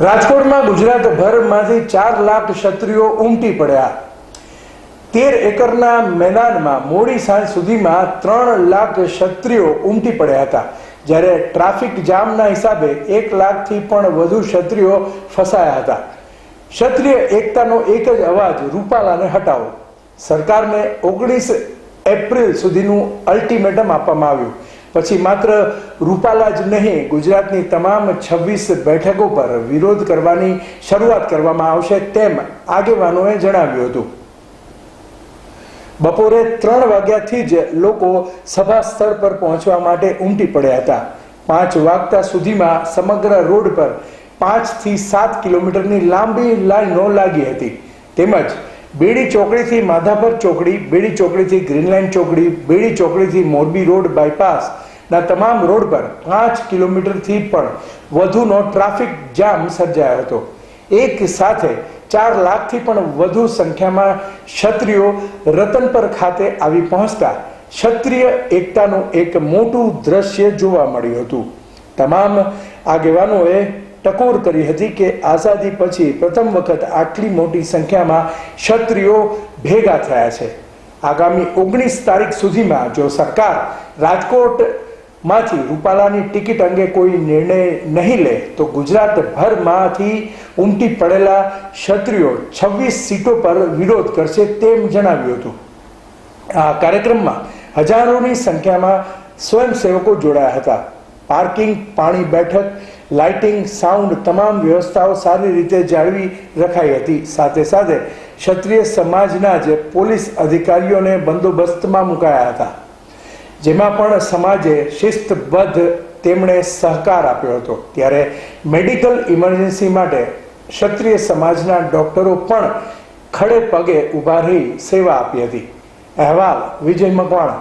રાજકોટમાં ગુજરાતભરમાંથી ચાર લાખ ક્ષત્રિયો ઉમટી પડ્યા. તેર એકરના મેદાનમાં મોડી સાંજ સુધીમાં ત્રણ લાખ ક્ષત્રિયો ઉમટી પડ્યા હતા. જ્યારે ટ્રાફિક જામના હિસાબે એક લાખથી પણ વધુ ક્ષત્રિયો ફસાયા હતા. ક્ષત્રિય એકતાનો એક જ અવાજ રૂપાલાને હટાવો. સરકારને ઓગણીસ એપ્રિલ સુધીનું અલ્ટિમેટમ આપવામાં આવ્યું. પછી માત્ર રૂપાલા જ નહીં, ગુજરાતની તમામ છવ્વીસ બેઠકો પર વિરોધ કરવાની શરૂઆત કરવામાં આવશે તેમ આગેવાનોએ જણાવ્યું હતું. બપોરે ત્રણ વાગ્યાથી જ લોકો સભા સ્થળ પર પહોંચવા માટે ઉમટી પડ્યા હતા. પાંચ વાગતા સુધીમાં સમગ્ર રોડ પર પાંચથી સાત કિલોમીટરની લાંબી લાઈનો લાગી હતી. તેમજ બેડી ચોકડીથી માધાપર ચોકડી, બેડી ચોકડીથી ગ્રીનલાઇન ચોકડી, બેડી ચોકડીથી મોરબી રોડ બાયપાસ ના, તમામ રોડ પર પાંચ કિલોમીટરથી પણ વધુનો ટ્રાફિક જામ સર્જાયો હતો. એક સાથે ચાર લાખથી પણ વધુ સંખ્યામાં ક્ષત્રિયો રતનપર ખાતે આવી પહોંચતા ક્ષત્રિય એકતાનું એક મોટું દ્રશ્ય જોવા મળ્યું હતું. તમામ આગેવાનોએ ટકોર કરી હતી કે આઝાદી પછી પ્રથમ વખત આટલી મોટી સંખ્યામાં ક્ષત્રિયો ભેગા થયા છે. આગામી ઓગણીસ તારીખ સુધીમાં જો સરકાર રાજકોટ માંથી રૂપાલાની ટિકિટ અંગે કોઈ નિર્ણય નહીં લે, તો ગુજરાતભરમાંથી ઉમટી પડેલા ક્ષત્રિયો છવ્વીસ સીટો પર વિરોધ કરશે તેમ જણાવ્યું હતું. આ કાર્યક્રમમાં હજારોની સંખ્યામાં સ્વયંસેવકો જોડાયા હતા. પાર્કિંગ, પાણી બેઠક, લાઇટિંગ, સાઉન્ડ તમામ વ્યવસ્થાઓ સારી રીતે જાળવી રખાઈ હતી. સાથે સાથે ક્ષત્રિય સમાજના જ પોલીસ અધિકારીઓને બંદોબસ્તમાં મુકાયા હતા. જેમાં પણ સમાજે શિસ્તબદ્ધ તેમણે સહકાર આપ્યો હતો. ત્યારે મેડિકલ ઇમરજન્સી માટે ક્ષત્રિય સમાજના ડોક્ટરો પણ ખડે પગે ઊભા રહી સેવા આપી હતી. અહેવાલ વિજય મકવાણા.